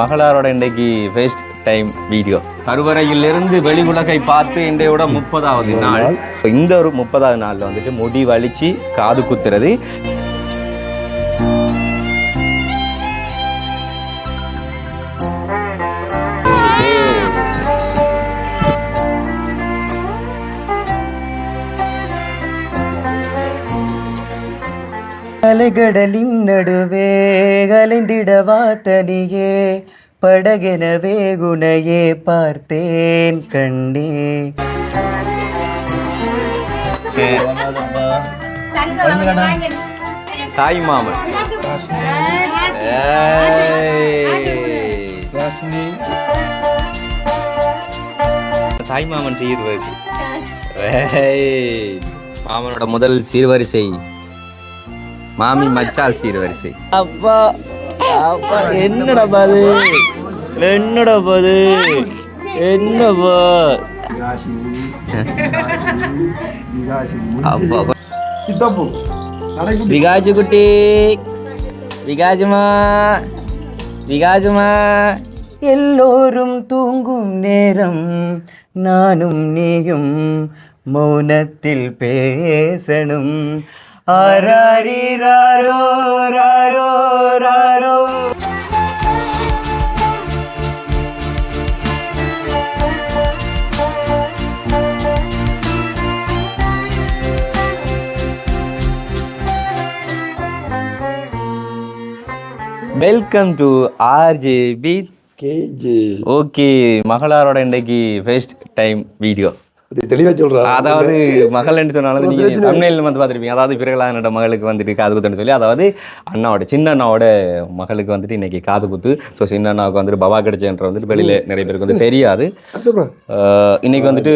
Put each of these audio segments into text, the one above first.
மகளாரோட இன்றைக்கு first time video கருவறையிலிருந்து வெளி உலகை பார்த்து இன்றையோட முப்பதாவது நாள். இந்த ஒரு முப்பதாவது நாளில் வந்துட்டு முடி வலிச்சு காது குத்துறது. அலைகடலின் நடுவே அலைந்திடவா தனியே படகெனவே குணையே பார்த்தேன் கண்ணே. தாய் மாமன். தாய் மாமன் சீர்வரிசை. மாமனோட முதல் சீர்வரிசை. மாமி மச்சால் சீர்வரிசை அப்பா அப்பா என்னடா பாது என்னடா பாது என்னப்பா அப்பா? விகாஜு குட்டி. விகாஜுமா. விகாஜுமா. எல்லோரும் தூங்கும் நேரம் நானும் நீயும் மௌனத்தில் பேசணும். ஆராரிராரோ ராரோ ராரோ welcome to RJB KG okay மகளாரோட இன்றைக்கு ஃபர்ஸ்ட் டைம் வீடியோ அதாவது மகள் என்று சொன்னாலும் வந்து பார்த்துருப்பீங்க. அதாவது பிறகலானோட மகளுக்கு வந்துட்டு காது குத்துன்னு சொல்லி அதாவது அண்ணாவோட சின்ன அண்ணாவோட மகளுக்கு வந்துட்டு இன்னைக்கு காது குத்து. ஸோ சின்ன அண்ணாவுக்கு வந்துட்டு பவா கிடைச்சன்ற வந்துட்டு வெளியில நிறைய பேருக்கு வந்து தெரியாது. இன்னைக்கு வந்துட்டு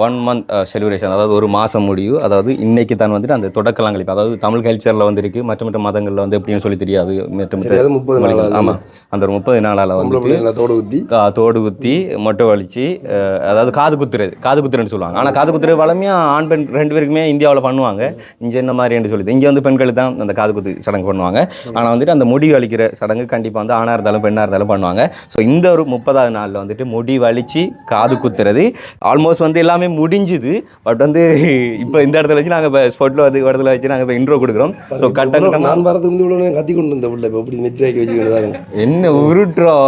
ஒன் மந்த் செலிப்ரேஷன் அதாவது ஒரு மாதம் முடியும் அதாவது இன்னைக்கு தான் வந்துட்டு அந்த தொடக்கலாம் கழிப்பு. அதாவது தமிழ் கல்ச்சரில் வந்துருக்கு மற்ற மற்ற மதங்களில் வந்து எப்படின்னு சொல்லி தெரியாது. மற்ற முப்பது நாள். ஆமாம் அந்த ஒரு முப்பது நாளால் பிள்ளைங்கள தோடு ஊத்தி கா- தோடு குத்தி மொட்டை வலிச்சு அதாவது காது குத்துறது காது குத்துறேன்னு சொல்லுவாங்க. ஆனால் காது குத்துறது வளமையாக ஆண் பெண் ரெண்டு பேருக்குமே இந்தியாவில் பண்ணுவாங்க. இங்கே இந்த மாதிரி என்று சொல்லுது இங்கே வந்து பெண்களுக்கு தான் அந்த காது குத்து சடங்கு பண்ணுவாங்க. ஆனால் வந்துட்டு அந்த முடி வலிக்கிற சடங்கு கண்டிப்பாக வந்து ஆணாக இருந்தாலும் பெண்ணாக இருந்தாலும் பண்ணுவாங்க. ஸோ இந்த ஒரு முப்பதாவது நாளில் வந்துட்டு முடி வலிச்சு காது குத்துறது ஆல்மோஸ்ட் வந்து எல்லாமே முடிஞ்சுது. பட் வந்து இப்போ இந்த இடத்துல வச்சு நாங்கள் இப்போ ஸ்பாட்டில் வந்து இடத்துல வச்சு நாங்கள் இப்போ இன்ட்ரோ கொடுக்குறோம். ஸோ கட்ட நான் வரதுக்கு முந்தி இவ்வளவு நேரம் கத்தி கொண்டு இருந்த பிள்ளை இப்ப எப்படி நெத்தியாக்கி பாருங்க என்ன உருட்டுறோம்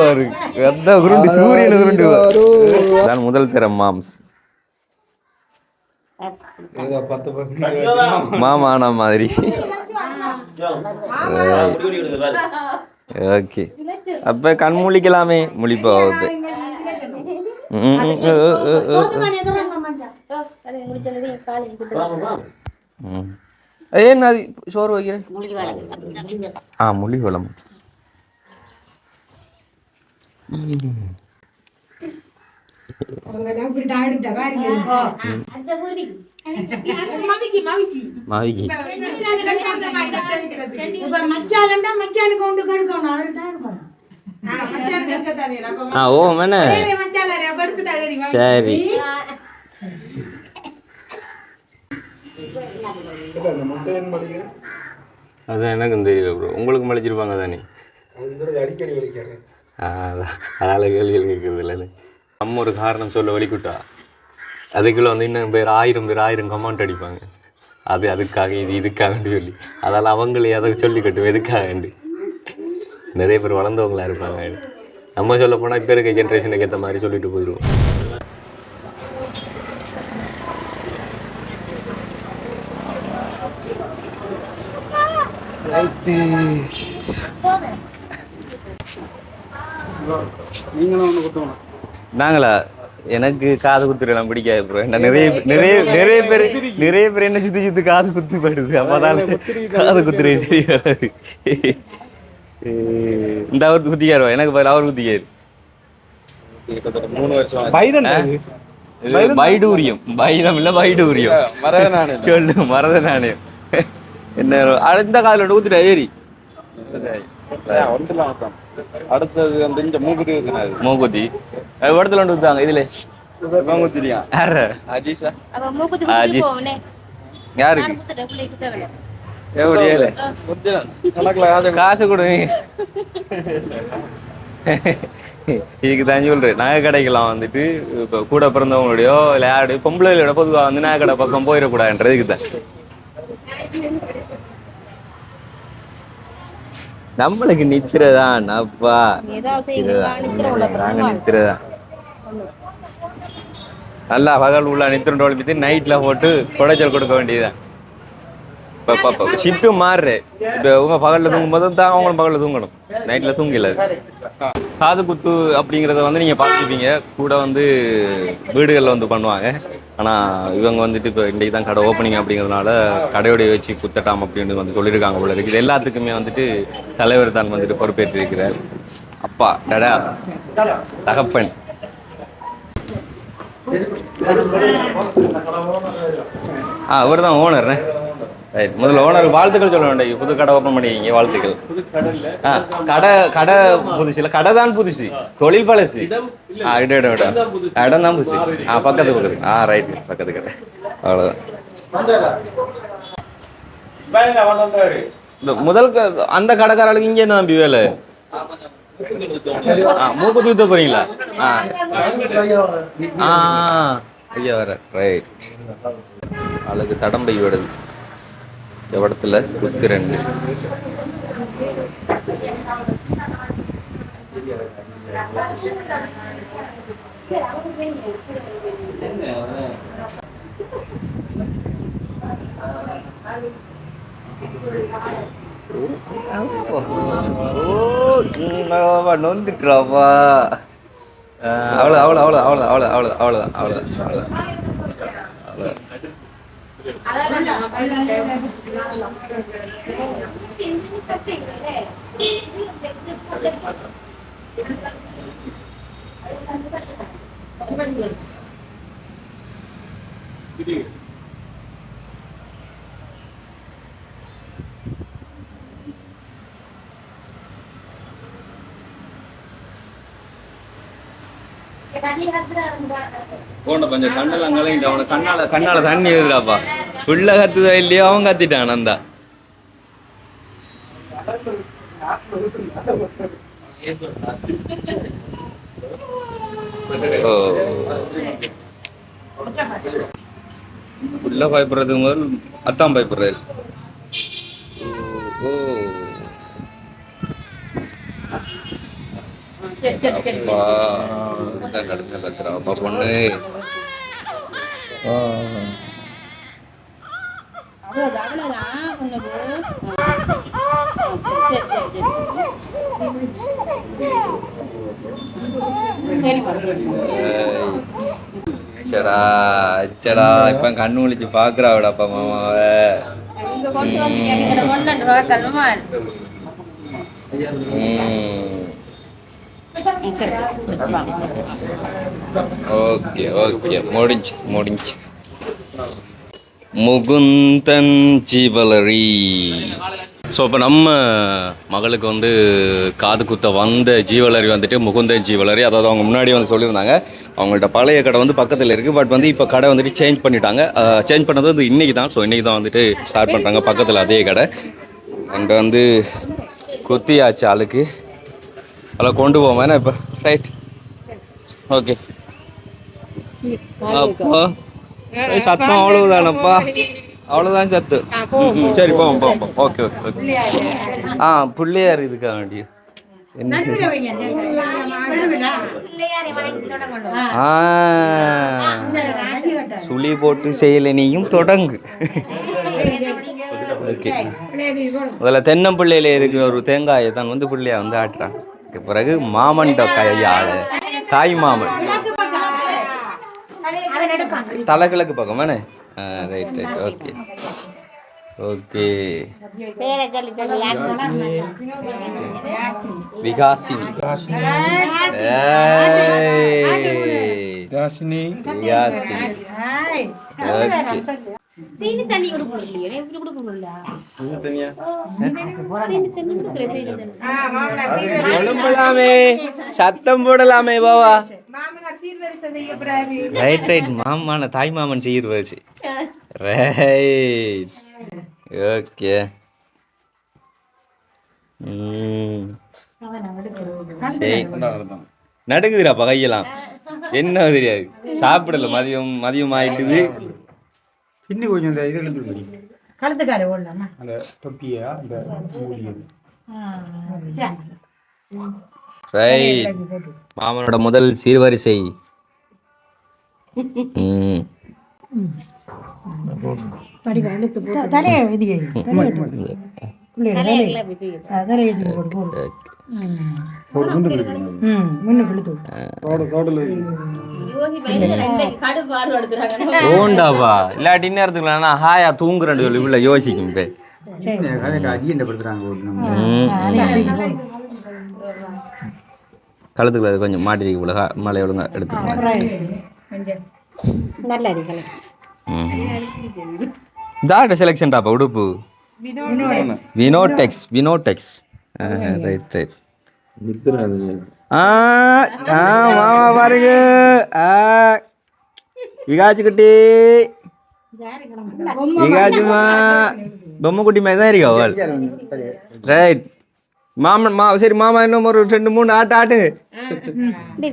ஒரு எந்த உருண்டு சூரியன் உருண்டு. முதல் தர மாம்ஸ் மாமானா மாதிரி. ஓகே. அப்ப கண் முழிக்கலாமே. முழிப்பா அப்ப ம், ம், ஓ, ஓ, ஓ, ஓ. ம். ஏன் அது? சோறு வைக்கிறேன் ஆ முழி குழம்பு சரி அதான் எனக்கும் தெரியல ப்ரோ உங்களுக்கு மலைச்சிருப்பாங்க தானே? அடிக்கடி அதால் கேள்விகள் கேட்குறது இல்லை நம்ம ஒரு காரணம் சொல்ல வலிக்குட்டா? அதுக்குள்ள வந்து இன்னும் பேர் ஆயிரம் பேர் ஆயிரம் கமெண்ட் அடிப்பாங்க. அது அதுக்காக இது இதுக்காகன்னு சொல்லி. அதால் அவங்களே அதை சொல்லி கட்டும் எதுக்காகண்டு நிறைய பேர் வளர்ந்தவங்களா இருப்பாங்க. நம்ம சொல்ல போனால் இப்போ இருக்க ஜென்ரேஷனுக்கு ஏற்ற மாதிரி சொல்லிட்டு போயிடுவோம். நாங்களா? எனக்கு காது குத்துறலாம் பிடிக்காது ப்ரோ என்ன நிறைய நிறைய நிறைய பேர் நிறைய பேர் என்ன சுத்தி சுத்தி காது குத்தி படுது அப்பதான் காது குத்துறது தெரியாது இந்த அவர் குத்திக்காரு? எனக்கு பதில் அவர் குத்திக்காரு. இது பைடூரியம். பைரம் இல்ல பைடூரியம். சொல்லு மரத நாணயம் என்ன அடுத்த காதுல ஊத்துட்டா ஏறி. அடுத்தது அந்த இந்த மூக்குத்தி மூக்குத்தி. இடத்துல ஒன்று ஊத்துவாங்க இதுல. இவன் குத்திரியா யாரு? அஜீஷா. போவனே யாருக்கு? காசு காசு கொடு இதுக்கு தான் சொல்றேன். நகை கடைக்கெல்லாம் வந்துட்டு இப்போ கூட பிறந்தவங்களுடையோ இல்லை யாருடைய பொம்பளைகளோட பொதுவாக வந்து நகை கடை பக்கம் போயிடக்கூடாதுன்றதுக்கு தான். நம்மளுக்கு நித்திரதான் அப்பா. நாங்க நித்திரதான். நல்லா பகல் உள்ள நித்திரம் டோல் நைட்ல போட்டு குடைச்சல் கொடுக்க வேண்டியதுதான். இப்போ இப்போ ஷிஃப்ட்டு இப்போ உங்க பகலில் தூங்கும் போது தான் அவங்களும் பகலில் தூங்கணும். நைட்டில் தூங்கல. காது குத்து அப்படிங்கிறத வந்து நீங்கள் பார்த்துருப்பீங்க. கூட வந்து வீடுகளில் வந்து பண்ணுவாங்க. ஆனால் இவங்க வந்துட்டு இப்போ இன்றைக்கு தான் கடை ஓப்பனிங் அப்படிங்கிறதுனால கடையோடைய வச்சு குத்தட்டாம் அப்படின்னு வந்து சொல்லியிருக்காங்க போல இருக்குது இது எல்லாத்துக்குமே வந்துட்டு தலைவர் தான் வந்துட்டு பொறுப்பேற்றிருக்கிறார். அப்பா டடா தகப்பன். ஆ அவர் தான் ஓனர் ரைட் முதல்ல ஓனர் வாழ்த்துக்கள் சொல்ல வேண்டாம். புது கடை ஓப்பன் பண்ணிக்கிங்க வாழ்த்துக்கள். கடை கடை புதுசு இல்லை. கடை தான் புதுசு. தொழில் பழசு. ஆ இடம் இடம் இடம். இடம் தான் புதுசு. ஆ பக்கத்து பக்கத்து. ஆ ரைட் பக்கத்து கடை. அவ்வளோதான் முதல் அந்த கடைக்காரர்களுக்கு இங்கே என்ன தம்பி வேலை? மூக்கு தூத்த போறீங்களா? ஆ. ஆ ஐயா வர ரைட் அழகு தடம்பை விடுது. எவ்வளத்துல குத்து ரெண்டு நொந்துட்டுறாப்பா. அவ்வளோ அவ்வளோ அவ்வளோ அவ்வளோ அவ்வளோ அவ்வளோ அவ்வளோதான் அவ்வளோதான் அவ்வளோதான் போன கொஞ்சம் கண்ணெல்லாம் கலங்கிட்டு அவனை கண்ணால கண்ணால தண்ணி எழுதுறாப்பா உள்ள கத்துதா இல்லையோ அவன் கத்திட்டான் அந்த ஓ. புள்ள பயப்படுறதுக்கு முதல் அத்தான் பயப்படுறாரு. ஓ ஓ. சரி சரி சரி அப்பா, இதான் கடத்த கத்துறா அப்பா பொண்ணு ஆ. அவ்வளவுதான் அவ்வளவுதான் உனக்கு சரி சரி சரி சரி அச்சடா அச்சடா இப்ப கண்ணு ஒழிச்சு பாக்குறாவிடா அப்பா கொண்டு வந்து சரி ஓகே ஓகே முடிஞ்சுது முடிஞ்சுது முகுந்தன் ஜீவலரி ஸோ இப்போ நம்ம மகளுக்கு வந்து காது குத்த வந்த ஜீவலரி வந்துட்டு முகுந்தன் ஜீவலரி அதாவது அவங்க முன்னாடி வந்து சொல்லியிருந்தாங்க அவங்கள்ட்ட பழைய கடை வந்து பக்கத்தில் இருக்குது பட் வந்து இப்போ கடை வந்துட்டு சேஞ்ச் பண்ணிட்டாங்க சேஞ்ச் பண்ணது வந்து இன்றைக்கி தான் ஸோ இன்றைக்கி தான் வந்துட்டு ஸ்டார்ட் பண்ணுறாங்க பக்கத்தில் அதே கடை அண்ட் வந்து குத்தியாச்சு ஆளுக்கு அதில் கொண்டு போவோம்? ஏன்னா இப்போ? ரைட் ஓகே அப்பா. சத்தம் அவ்வளவுதானப்பா? அவ்வளவுதான் சத்து. சரி போவோம் போவோம் போவோம். ஓகே ஓகே ஓகே ஆ பிள்ளையார் இதுக்காக வேண்டிய என்ன பிள்ளையாரை வணங்கி தொடங்கணும். ஆ. சுழி போட்டு செய்யல நீயும் தொடங்கு. ஓகே முதல்ல தென்னம்பிள்ளையில இருக்கிற ஒரு தேங்காயை தான் வந்து பிள்ளையா வந்து ஆட்டுறான். பிறகு மாமன்ட கையால தாய் மாமன் தலைக்கிழக்கு பக்கம் வேணே right right okay okay Vikasini. Rasini Vikasini okay சீனி தண்ணி கொடுக்கணும் இல்லையா எப்படி கொடுக்கணும்ல? சீனி தண்ணி கொடுக்குறேன் சீனி தண்ணி ஆ, மாமனார் சீர்வரிசை- எழும்பலாமே. சத்தம் போடலாமே பாவா. சீர்வரிசை. ரைட் ரைட் மாமான தாய் மாமன் செய்யிருவாச்சு ரைட் ஓகே நடுங்குதுடாப்பா கையெல்லாம். என்ன தெரியாது. சாப்பிடல மதியம் மதியம் ஆயிட்டுது. இன்னும் கொஞ்சம் இந்த இது இழுத்துருக்கீங்க கழுத்துக்காரு ஓடலாமா? அந்த தொப்பியா அந்த ரைட். மாமனோட முதல் சீர்வரிசை. ம். தலையை ஓண்டாப்பா இல்லாட்டி நேரத்துக்கு ஹாயா தூங்குறேன்னு சொல்லி இவ்வளோ யோசிக்கும் பே. கழுத்துக்குள்ள கொஞ்சம் மாட்டிருக்கு போல மழை ஒழுங்கா எடுத்துக்கலாம் தாட்ட செலெக்ஷன் டாப்பா உடுப்பு? வினோடெக்ஸ். வினோடெக்ஸ் ரைட் ரைட் மாமா பாருங்க. விகாச்சு குட்டி விகாச்சுமா பொம்மை குட்டி மாதிரி தான் இருக்கா அவள்? ரைட் மாமன் மா சரி மாமா இன்னும் ஒரு ரெண்டு மூணு ஆட்டு ஆட்டுங்க இதை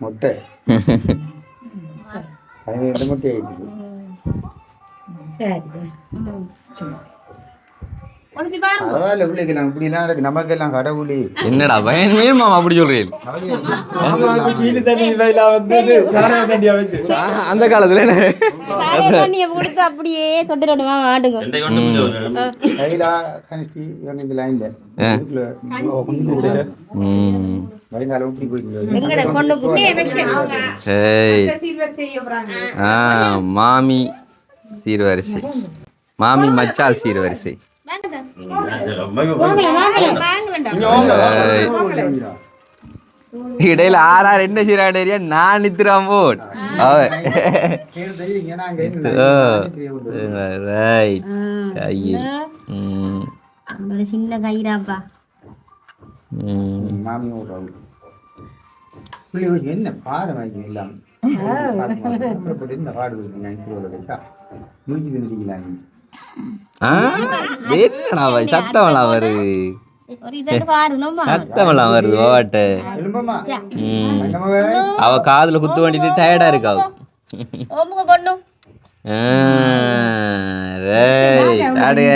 மொட்டை பரவாயில்ல இப்படிலாம் நடக்கு நமக்கெல்லாம் கடவுளே. என்னடா பயன் மாமா அப்படி சொல்றீங்க. அந்த காலத்துல என்ன? சாரிய தண்ணியை கொடுத்து அப்படியே தொட்டு ரெண்டு ஆடுங்க கையிலா கணிச்சு இவங்க இந்த லைன்ல வருங்காலம் இப்படி மாமி. சீர்வரிசை. மாமி மச்சால் சீர்வரிசை. இடையில ஆறாறு என்ன சீராடு ஏரியா நான் நித்துறான் போட் ரைட் கையில் சின்ன கயிறாப்பா என்ன பாரு வாங்கி இல்லாம என்ன முடிஞ்சு திண்டிக்கலாம் ஆ? என்னடா அவ- சத்தமெல்லாம் வருது சத்தமெல்லாம் வருது அவ காதுல குத்து வேண்டிட்டு டயர்டா இருக்கா ஆடுங்க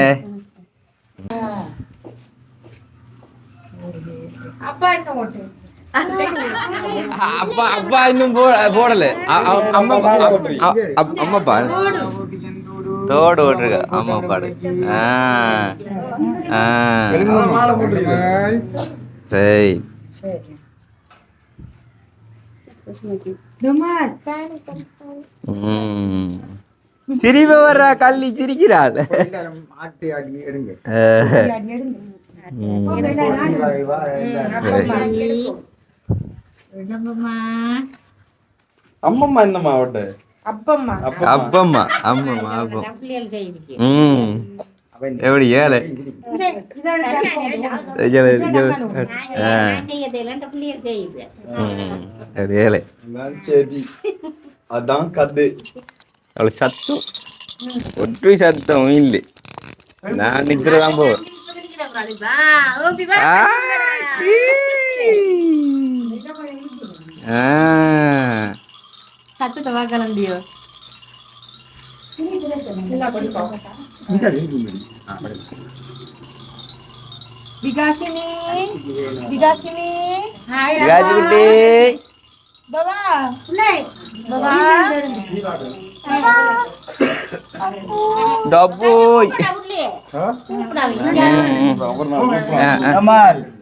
அப்பா என்ன ஓட்டு அப்பா அப்பா இன்னும் போடல அம்மா பா- தோடு ஓட்டுருக்க அம்மா பாடு ஆ ஆ ரைட் ம் சிரிக்கிறாள் எடுங்க அம்மம்மா என்னம்மா அவட்ட அப்பம்மா அப்பம்மா அம்மம்மா அப்பம் ம் எப்படி ஏழை ஏழை, சரி அதான் கது அவளுக்கு சத்தம் ஒற்றை சத்தம் இல்லை நான் நிக்கிறதான் போ ஆ, ஆ. சத்தத்தை பார்க்கலண்டியோ விகாசினி விகாசினி ராஜு குட்டி பாபா உள்ளே பாபா டப்போய் அம்மாள் ம் ரெண்டா தாங்க ஆ.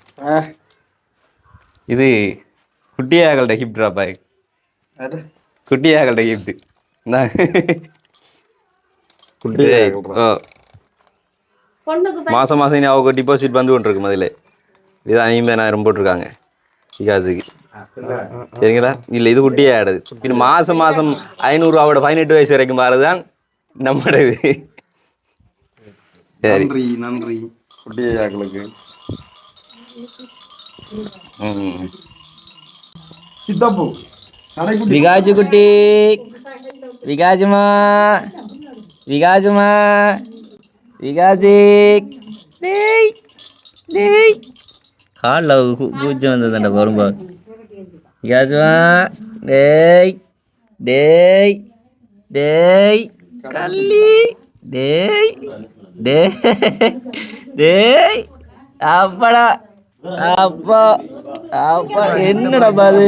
இது குட்டியாகள்ட கிஃப்ட் பாய். குட்டியாகள்ட கிஃப்ட் ஓ பொண்ணுக்கு மாதம் மாதம் இனி அவங்க டிபாசிட் வந்து கொண்டிருக்கு முதல்ல இது ஐம்பதாயிரம் போட்டிருக்காங்க. விகாஸுக்கு. சரிங்களா? இல்லை இது குட்டியே ஆடுது இது மாதம் மாதம் ஐநூறுரூவாவோட பதினெட்டு வயசு வரைக்கும் பாருதான் நம்மளோட இது சரி. நன்றி நன்றி. குட்டியாக்களுக்கு சித்தப்பு விகாஜு குட்டி விகாஜுமா. விகாஜுமா. விகாஜி டேய் டேய். காலில் பூஜ்ஜம் வந்ததுண்ட வரும்போ. விகாஜுமா. டேய் டேய் டேய். கள்ளி. டேய் டேய் டேய். அப்படா. அப்பா அப்பா என்னடா பாது?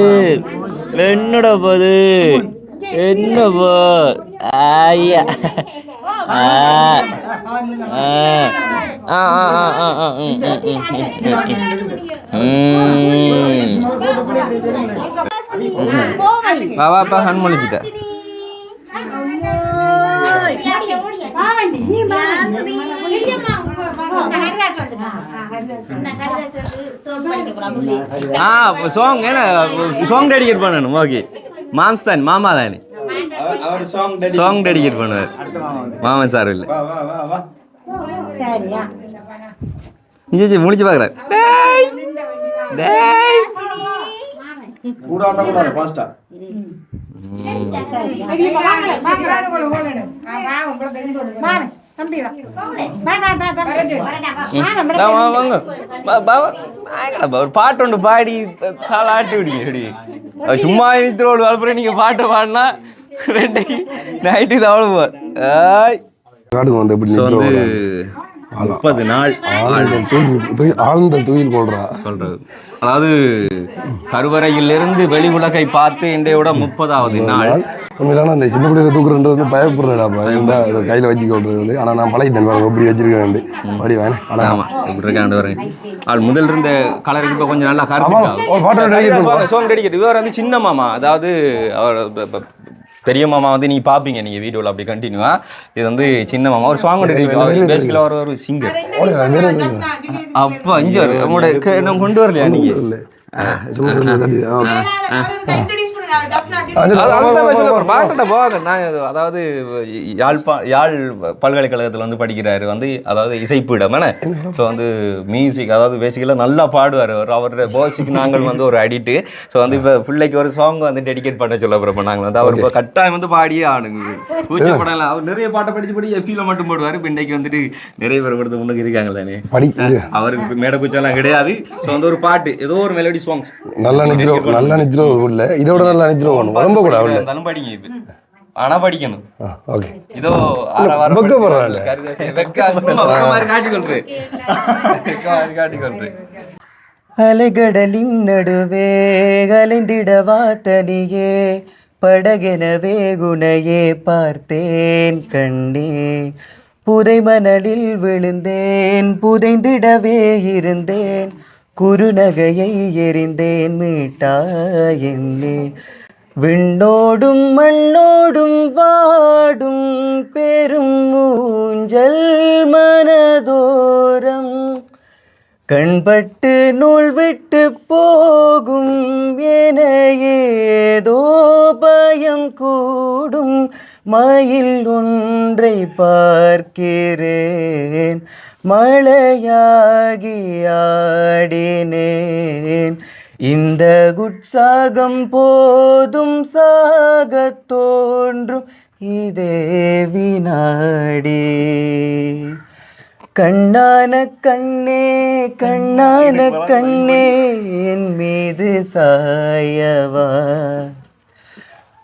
என்னடா பாது? என்னப்பா ஐயா ஆ. ஆ. ஆ ஆ ஆ ஆ ம் ம் ம் ம் வா வாப்பா கண் முழிச்சிட்ட ஆ சாங் என்ன? சாங் டெடிகேட் பண்ணணும் ஓகே. மாம்ஸ் தான் மாமா தானே அவர் சாங் சாங் டெடிகேட் பண்ணுவார். மாமன் சார் இல்லை. வா வா வா வா. சரியா முடிச்சு பார்க்குறேன் டேய் கூடாட்ட கூடாது பாஸ்டா வா, வா, வாங்க வா, வா, வா. வாங்கடா, பா. ஒரு பாட்டு ஒன்று பாடி கால ஆட்டி விடுங்க சும்மா நித்திரோடு அப்புறம் நீங்கள் பாட்டை பாடினா ரெண்டைக்கு நைட்டு இது அவ்வளோ ஆய் காடுங்க வந்து முப்பது நாள். ஆழ்ந்த தூயில் ஆழ்ந்த தூயில் கொள்றா சொல்றது. அதாவது கருவறையிலிருந்து வெளி உலகை பார்த்து இன்றையோட முப்பதாவது நாள். உண்மையிலான அந்த சின்ன பிள்ளைகளை தூக்குறது வந்து பயப்படுறேன்டா இந்த இதை கையில் வச்சு கொள்றது ஆனால் நான் பழகிட்டேன் பாருங்க எப்படி வச்சிருக்கேன் வந்து படி வேணேன் ஆனால் ஆமா இப்படி இருக்காண்டு வரேன் ஆள் முதல் இருந்த கலருக்கு இப்போ கொஞ்சம் நல்லா பண்ணுவா. சோங் டெடிக்கேட் இவர் வந்து சின்ன மாமா. அதாவது அவர் பெரிய மாமா வந்து நீங்க பாப்பீங்க நீங்க வீடியோல அப்படி கண்டினியூவா இது வந்து சின்ன மாமா ஒரு சாங் பேசிக்கலா ஒரு ஒரு சிங்கர் அப்பா இங்க ஒரு உங்களோட கொண்டு வரலையா நீங்க? இல்லை. நான் அதாவது யாழ்ப்பா யாழ் பல்கலைக்கழகத்தில் வந்து படிக்கிறாரு. வந்து அதாவது இசைப்பீடம் ஸோ வந்து மியூசிக் அதாவது பேசிக்கலாக நல்லா பாடுவார். அவர் அவரோட போசிக்கு நாங்கள் வந்து ஒரு அடிட்டு ஸோ வந்து இப்போ பிள்ளைக்கு ஒரு சாங் வந்து டெடிகேட் பண்ண சொல்ல போகிறோம் நாங்கள் வந்து அவர் இப்போ கட்டாயம் வந்து பாடியே ஆடுங்க கூச்சப்படலாம் அவர் நிறைய பாட்டை படிச்சு படி எஃபியில் மட்டும் போடுவார். இப்போ வந்துட்டு நிறைய பேர் படுத்த முன்னுக்கு இருக்காங்க தானே. அவருக்கு மேடை கூச்செல்லாம் கிடையாது. ஸோ வந்து ஒரு பாட்டு ஏதோ ஒரு மெலடி சாங் நல்லா நித்ரோ நல்லா நித்ரோ உள்ள. இதோட நல்லா நித்ரோ வேணும் உடம்ப கூட உள்ள இருந்தாலும் படிங்க இப்ப. ஆனா படிக்கணும் ஓகே இதோ வெக்க காட்டிக்கொள்றேன் அலைகடலின் நடுவே அலைந்திடவா தனியே படகெனவே குணையே பார்த்தேன் கண்ணே புதை மணலில் விழுந்தேன் புதைந்திடவே இருந்தேன் குறுநகையை எரிந்தேன் மீட்டா என்னே. விண்ணோடும் மண்ணோடும் வாடும் பெரும் ஊஞ்சல் மனதோரம். கண்பட்டு நூல் விட்டு போகும் என ஏதோ பயம் கூடும். மயில் ஒன்றை பார்க்கிறேன். மழையாகியாடினேன். இந்த உற்சாகம் போதும் சாகத் தோன்றும் இதே வினாடி. கண்ணான கண்ணே கண்ணான கண்ணே என் மீது சாயவா.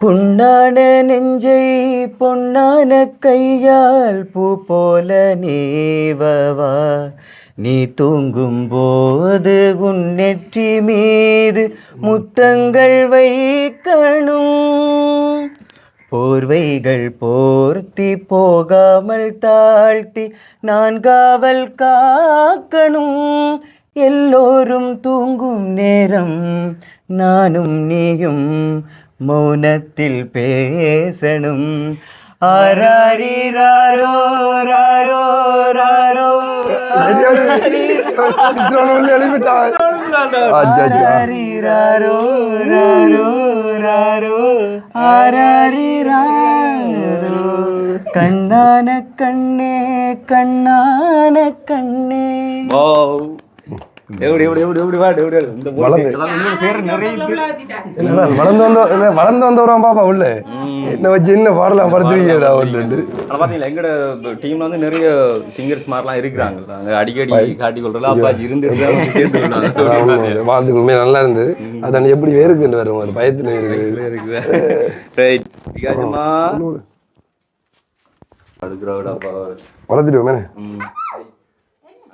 புண்ணான நெஞ்சை பொன்னான கையால் பூ போல நீவவா. நீ தூங்கும் போது உன் நெற்றி மீது முத்தங்கள் வைக்கணும். போர்வைகள் போர்த்தி போகாமல் தாழ்த்தி நான் காவல் காக்கணும். எல்லோரும் தூங்கும் நேரம் நானும் நீயும் மௌனத்தில் பேசணும். கண்ணான கண்ணே கண்ணான கண்ணே. வளர்ந்து. இருக்கு. வந்த வளர்ந்து பாப்பா உள்ள. என்ன வச்சு என்ன பாடலாம் படுத்துருக்கீங்களா ஒன்று ஆனா பாத்தீங்களா எங்கட டீம்ல வந்து நிறைய சிங்கர்ஸ் மாதிரிலாம் இருக்கிறாங்க. அடிக்கடி காட்டி கொள்றல அப்பா இருந்து உண்மையா நல்லா இருந்தது அதான் எப்படி வேறுக்குன்னு வரும் ஒரு பயத்துல இருக்குது இருக்குது ரைட் வளர்த்துட்டு மேலே.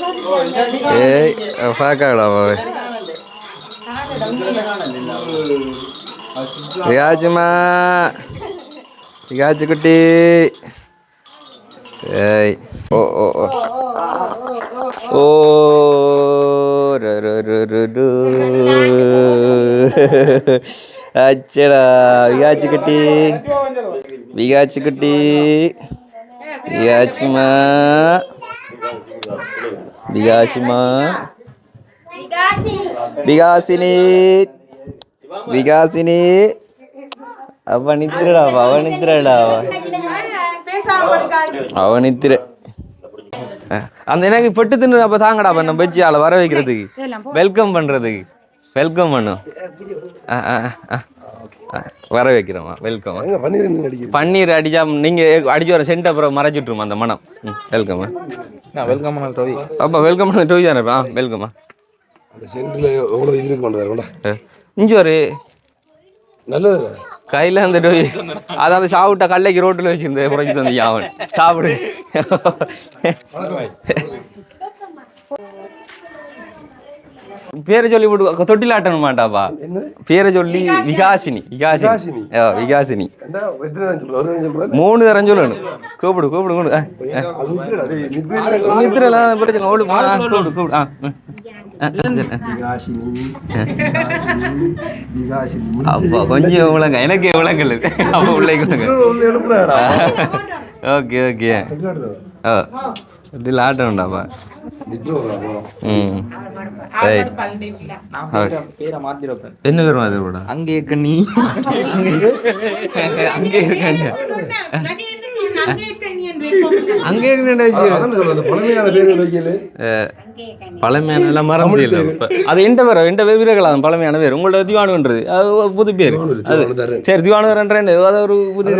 இப்படி பேர் ஏய் ரைட் ஏய் பார்க்கடா விகாஜுமா விகாஜு குட்டி ஏய் ஓ ஓ ஓ ஓ ரு ரு ரு விகாசிமா விகாசினி விகாசினி அவ நித்திரடா அவ நித்திரடா அவ நித்திர அந்த எனக்கு பெட்டு தின்னு அப்ப தாங்கடா அப்ப நம்ம வெஜ்ஜி ஆளை வர வைக்கிறதுக்கு வெல்கம் பண்றதுக்கு வெல்கம் பண்ணும் ஆ, ஆ, ஆ. ஆ, வர வைக்கிறோமா வெல்கம் பன்னீர் அடிச்சா நீங்க அடிச்சு வர சென்ட் அப்புறம் மறைச்சிட்ருமா அந்த மனம். வெல்கம் வெல்கம் அப்பா வெல்கம் பண்ண டூ தானே ஆ வெல்கம்மா அந்த சென்ட்ல எவ்வளவு இது இருக்கு கொண்டு. இஞ்சி ஒரு நல்லது கையில் அந்த டோய் அதாவது சாப்பிட்டா கல்லைக்கு ரோட்டில் வச்சிருந்த புறஞ்சு தந்து அவன் சாப்பிடு. பேரை சொல்லி போட்டு தொட்டில் ஆட்டணும் மாட்டாப்பா. பேரை சொல்லி விகாசினி விகாசினி. விகாசினி. மூணு தரம் சொல்லணும். கூப்பிடு கூப்பிடு கூப்பிடு. ஆ, ஆ. அது விட்டுடா, டேய், நித்திரை நித்திரலாம் பிரச்சனை. ஓடு கூப்பிடு கூப்பிடு. ஆ அப்பா கொஞ்சம் விளங்க. எனக்கு விளங்கல. அப்போ பிள்ளைக்கு ஓகே ஓகே. ஓ இப்படி ஆட்டணும்டாப்பா ம். ரைட் பேரை மாத்தி வைப்பேன் என்ன பேர் மாதிரி கூட அங்கே இருக்கு அந்த பழமையான பேர்கள் வைக்கல? பழமையான எல்லாம் இல்லை இப்ப. அது எந்த பேர் எந்த பேர் வீரர்கள் பழமையான பேர்? உங்களோட திவானுன்றது. அது புது பேர். சரி திவானுன்றேன் அது ஒரு புது.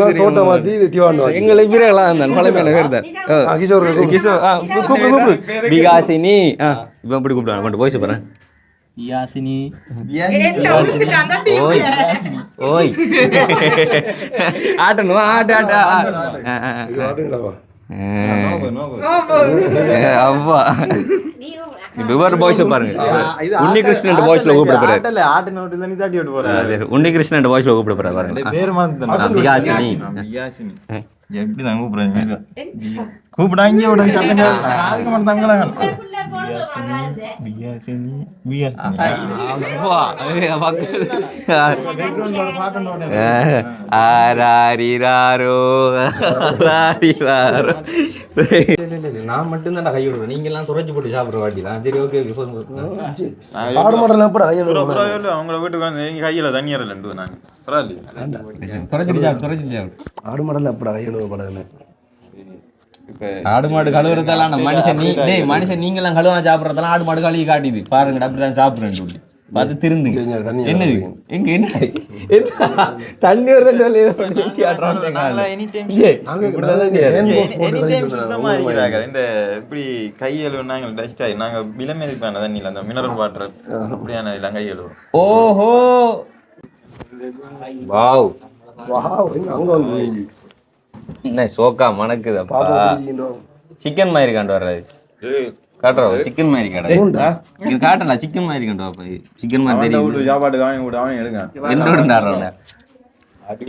எங்களை வீரர்களா இருந்தான் பழமையான பேர் தான். கிஷோர் கூப்பிடு. கூப்பிடு. கூப்பிடு விகாசினி ஆ இப்போ எப்படி கூப்பிடுவாங்க மட்டும் போய் போகிறேன் யாசினி ஓய் ஓய் ஆட்டணும் ஆட்டு ஆட்டு? அவ்வா பாய்ஸை பாருங்க உன்னி கிருஷ்ணன் பாய்ஸ்ல கூப்பிட போறாரு ஆட்டல ஆட்டு நோட்டுல நீ தாட்டி விட்டு போற ஆ, சரி உன்னி கிருஷ்ணன் பாய்ஸ்ல கூப்பிட போறாரு பாருங்க பேர் ஆ, விகாசினி வியாசினி எப்படி தான் கூப்பிடுறேன் கூப்பிடா இங்கே விட சத்தம் அதுக்கு மட்டும் ஆராரிராரோ நான் மட்டும்தான் கை விடுவேன். நீங்க எல்லாம் துறைச்சு போட்டு சாப்பிடுற வாட்டி தான் சரி ஓகே ஓகே? அவங்கள வீட்டுக்கு வந்து எங்க கையில தண்ணி ரெண்டு நான் ஆடு மாடெல்லாம் எப்படா கையில படம் இப்ப ஆடு மாடு கழுவுறதெல்லாம் மனுஷன் நீ டேய் மனுஷன் நீங்களாம் கழுவா சாப்பிட்றதெல்லாம் ஆடு மாடு கழுவி காட்டிது. பாருங்கடா அப்படிதான் சாப்பிட்றேன்னு சொல்லி. பார்த்து திருந்துங்க. என்னது? எங்க என்ன? தண்ணி வருதுன்னு சொல்லி ஏதோ ஒண்ணு வச்சு நாங்களா. இருக்கிறாங்க. இந்த இப்படி கை கழுவு நாங்கள் டஸ்ட் ஆகி நாங்க விலமதிப்பான தண்ணியில் அந்த மினரல் வாட்டர் அப்படியான இதெல்லாம் கை கழுவோம் ஓஹோ! வாவ் Wow, என்ன அங்க வந்து? என்ன சோக்கா மணக்குதப்பா. சிக்கன் மாதிரி காண்டு வர்றாது காட்டுறோம் சிக்கன் மாதிரி காட்டு இது காட்டல சிக்கன் மாதிரி காண்டு வாப்பா சிக்கன் மாதிரி தெரியுது. சாப்பாடு அவன் கூட அவன் எடுங்க. என்னோட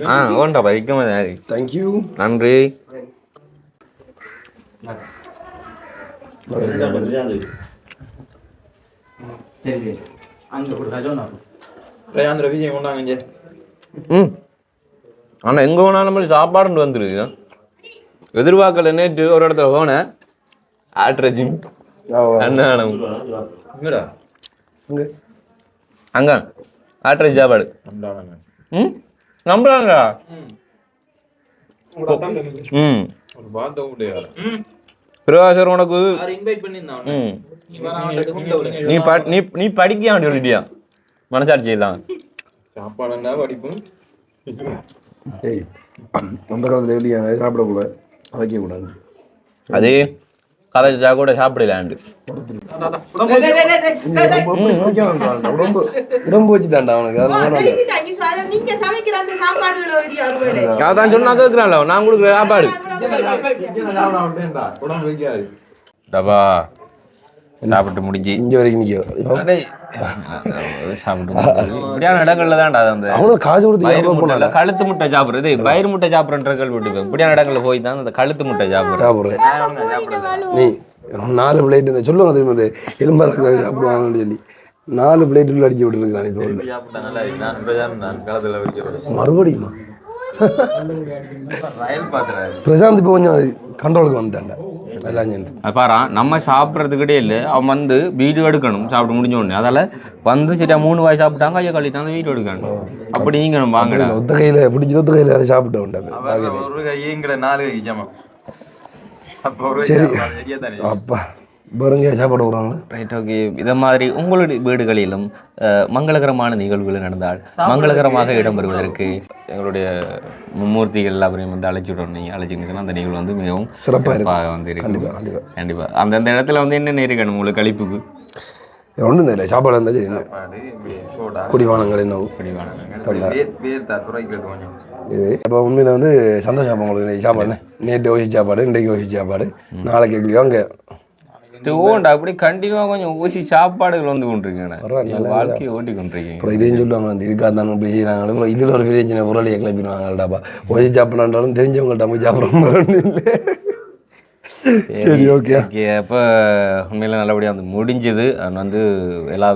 ஆ ஓண்டாப்பா சிக்கன் மாதிரி Thank you. நன்றி. பிரயாந்திர விஜயம் கொண்டாங்க இங்கே. ம். ஆனால் எங்கே வேணாலும் நம்மளுக்கு சாப்பாடு வந்துருக்கு எதிர்பார்க்கல நேற்று ஒரு இடத்துல போனேன். ஆட்ரஜி ஆமா. அண்ணானம் இங்கடா அங்க. அங்க ஆட்ரஜி சாப்பாடு. ம்? நம்புறாங்கடா ம். பிரகாசர் உனக்கு நீ நீ நீ படிக்க சொல்லிட்டியா? மனசாட்சி எல்லாம் சாப்பாடுன்னா படிப்பும் ஏய், அந்த காலத்துல வெளியே சாப்பிடக்கூடாது. பதைக்க கூடாது அதே கலைச்சா கூட சாப்பிடலாண்டு உடம்பு உடம்பு அவனுக்கு சமைக்கிற அந்த சாப்பாடுகளை அதான் சொன்னா கேட்குறான்ல நான் கொடுக்குற சாப்பாடு. டபா சாப்பிட்டு முடிஞ்சு. இங்க வரைக்கும் நிக்க. இப்படியான இடங்கள்ல தான்டா அது அந்த காசு கொடுத்து கழுத்து முட்டை சாப்பிடுறது வயிறு முட்டை சாப்பிடுற கேள்வி விட்டுப்பேன் இப்படியான இடங்கள்ல போய் தான் அந்த கழுத்து முட்டை சாப்பிடுறேன் நீ நாலு பிளேட் இந்த சொல்லுவாங்க தெரியுமா எலும்பு சாப்பிடுவாங்கன்னு சொல்லி நாலு பிளேட் உள்ள அடிச்சு விட்டுருக்கான் வைக்க மறுபடியும் பிரசாந்த் இப்போ கொஞ்சம் கண்ட்ரோலுக்கு வந்துட்டான்டா. எல்லாம் சேர்ந்து பாரா நம்ம சாப்பிட்றதுக்கிட்டே இல்லை அவன் வந்து வீடியோ எடுக்கணும் சாப்பிட்டு முடிஞ்ச உடனே. அதால வந்து சரியா மூணு வாய் சாப்பிட்டாங்க ஐயா கழித்தான் அந்த வீடியோ எடுக்கணும். அப்படி நீங்க வாங்கடா. ஒத்த கையில பிடிச்சி ஒத்த கையில அதை சாப்பிட்டு அவர் ஒரு கை எங்கட நாலு சரி. அப்பா. பாருங்க சாப்பாடு விடுறாங்க ரைட் ஓகே இதை மாதிரி உங்களுடைய வீடுகளிலும் அஹ், மங்களகரமான நிகழ்வுகள் நடந்தால் மங்களகரமாக இடம்பெறுவதற்கு எங்களுடைய மும்மூர்த்திகள் எல்லாரையும் வந்து அழைச்சி விடணும். நீங்கள் அழைச்சிங்கன்னா அந்த நிகழ்வு வந்து மிகவும். சிறப்பாக வந்து இருக்கும். கண்டிப்பா கண்டிப்பா. கண்டிப்பா. அந்தந்த இடத்துல வந்து என்னென்ன இருக்கணும் உங்களுக்கு கழிப்புக்கு? ஒன்றும் தெரியல சாப்பாடு இருந்தால் சரி. என்ன? என்ன இது அப்போ உண்மையில் வந்து சந்தோஷம் உங்களுக்கு சாப்பாடு நேற்று ஓசி சாப்பாடு இன்றைக்கு ஓசி சாப்பாடு. நாளைக்கு எப்படியோ அங்கே ஓண்டா அப்படி கண்டினியூவாக கொஞ்சம் ஊசி சாப்பாடுகள் வந்து நல்லா வாழ்க்கையை ஓட்டி கொண்டிருக்கீங்க. இதையும் சொல்லுவாங்க அந்த இதுக்காக தான் இப்படி செய்கிறாங்க இதில் ஒரு பிரச்சனை பொருளையை கிளப்பிடுவாங்கடாப்பா ஓசி சாப்பிட்றாலும் தெரிஞ்சவங்கள்ட்ட போய் சாப்பிட்ற இல்லை சரி ஓகே. ஓகே அப்போ உண்மையில நல்லபடியாக வந்து முடிஞ்சது. அண்ட் வந்து எல்லா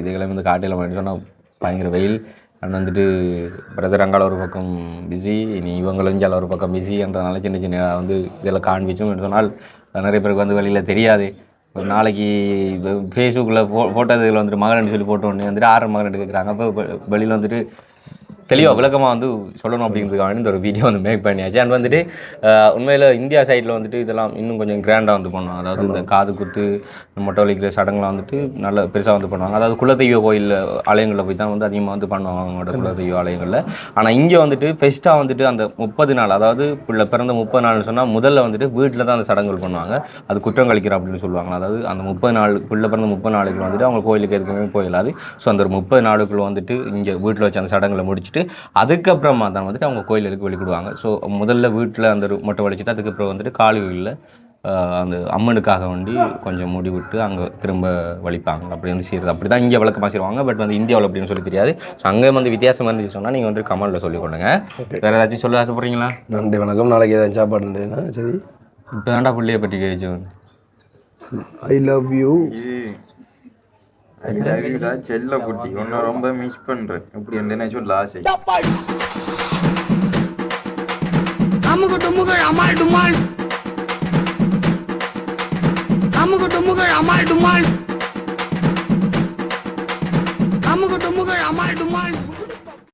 இதுகளையும் வந்து காட்டில மாதிரி சொன்னால் பயங்கர வெயில். அண்ட் வந்துட்டு பிரதர் அங்கால ஒரு பக்கம் பிஸி இனி இவங்களும் ஒரு பக்கம் பிஸி என்றனால சின்ன சின்ன வந்து இதெல்லாம் காண்பிச்சோம் என்று சொன்னால் நிறைய பேருக்கு வந்து வெளியில் தெரியாது. ஒரு நாளைக்கு ஃபேஸ்புக்கில் போ இதில் வந்துட்டு மகன் சொல்லி போட்டோன்னு வந்துட்டு ஆறு மகன் எடுக்கிறாங்க அப்போ வெளியில் வந்துட்டு தெளிவாக விளக்கமாக வந்து சொல்லணும் அப்படிங்கிறதுக்காக இந்த ஒரு வீடியோ வந்து மேக் பண்ணியாச்சு. அண்ட் வந்துட்டு உண்மையில இந்தியா சைடில் வந்துட்டு இதெல்லாம் இன்னும் கொஞ்சம் கிராண்டாக வந்து பண்ணுவாங்க அதாவது இந்த காது குத்து மொட்டை வலிக்கிற சடங்குலாம் வந்துட்டு நல்ல பெருசாக வந்து பண்ணுவாங்க. அதாவது குலதெய்வ கோயில் ஆலயங்களில் போய் தான் வந்து அதிகமாக வந்து பண்ணுவாங்க அவங்களோட குலதெய்வ ஆலயங்களில். ஆனால் இங்கே வந்துட்டு பெஸ்ட்டாக வந்துட்டு அந்த முப்பது நாள் அதாவது பிள்ளை பிறந்த முப்பது நாள்னு சொன்னால் முதல்ல வந்துட்டு வீட்டில் தான் அந்த சடங்குகள் பண்ணுவாங்க. அது குற்றம் கழிக்கிற அப்படின்னு சொல்லுவாங்க. அதாவது அந்த முப்பது நாள் பிள்ளை பிறந்த முப்பது நாளுக்கு வந்துட்டு அவங்க கோயிலுக்கு எதுக்குமே போயிடாது ஸோ அந்த ஒரு முப்பது நாளுக்குள்ள வந்துட்டு இங்கே வீட்டில் வச்சு அந்த சடங்குகளை முடிச்சுட்டு அதுக்கப்புறமா தான் வந்துட்டு அவங்க கோயிலுக்கு வெளிக்கிடுவாங்க ஸோ முதல்ல வீட்டில் அந்த மொட்டை வலிச்சுட்டு அதுக்கப்புறம் வந்துட்டு காலி கோயிலில் அந்த அம்மனுக்காக வேண்டி கொஞ்சம் முடி விட்டு அங்கே திரும்ப வலிப்பாங்க. அப்படி வந்து செய்கிறது அப்படி தான் இங்கே வழக்கமாக செய்வாங்க. பட் வந்து இந்தியாவில் அப்படின்னு சொல்லி தெரியாது. ஸோ அங்கே வந்து வித்தியாசம் இருந்துச்சு சொன்னால் நீங்கள் வந்து கமலில் சொல்லிக் கொடுங்க. வேறு ஏதாச்சும் சொல்ல ஆசைப்படுறீங்களா? நன்றி வணக்கம். நாளைக்கு ஏதாவது சாப்பாடுன்றேன்னா சரி. இப்போ வேண்டா பிள்ளைய பற்றி கேச்சவன் ஐ லவ் யூ இது அறிவிடா செல்ல குட்டி. உன்னை ரொம்ப மிஸ் பண்றேன். இப்படி என்ன சொல்ல ஆசை. அமுக டுமுகள் அமால் டுமால்.